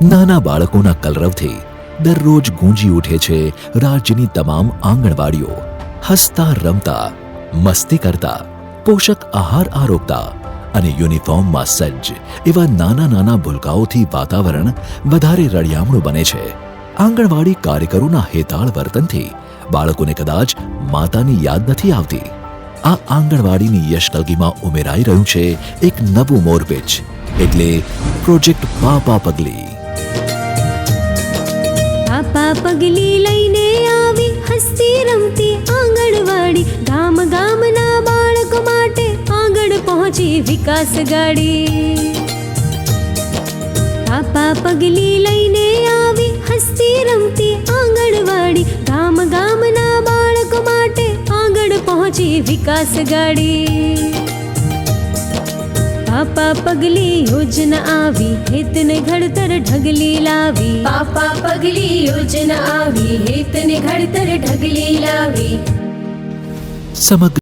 નાના બાળકોના કલરવથી દરરોજ ગુંજી ઉઠે છે રાજ્યની તમામ આંગણવાડીઓ. હસતા, રમતા, મસ્તી કરતા, પોષક આહાર આરોગતા અને યુનિફોર્મમાં સજ્જ એવા નાના નાના ભૂલકાઓથી વાતાવરણ વધારે રળિયામણું બને છે. આંગણવાડી કાર્યકરોના હેતાળ વર્તનથી બાળકોને કદાચ માતાની યાદ નથી આવતી. આ આંગણવાડીની યશકલગીમાં ઉમેરાઈ રહ્યું છે એક નવું મોરપીચ, એટલે પ્રોજેક્ટ પાપા પગલી. પાપા પગલી લઈને આવી, હસતી રમતી આંગણવાડી. ગામ ગામના બાળકો માટે આગળ પહોંચી વિકાસ ગાડી. પાપા પગલી લઈને આવી, હસતી રમતી આંગણવાડી. ગામ ગામના બાળકો માટે આગળ પહોંચી વિકાસ ગાડી. પાપા પગલી યોજના આવી હેતને ઘડતર ઢગલી લાવી. પાપા પગલી યોજના આવી હેતને ઘડતર ઢગલી લાવી. સમગ્ર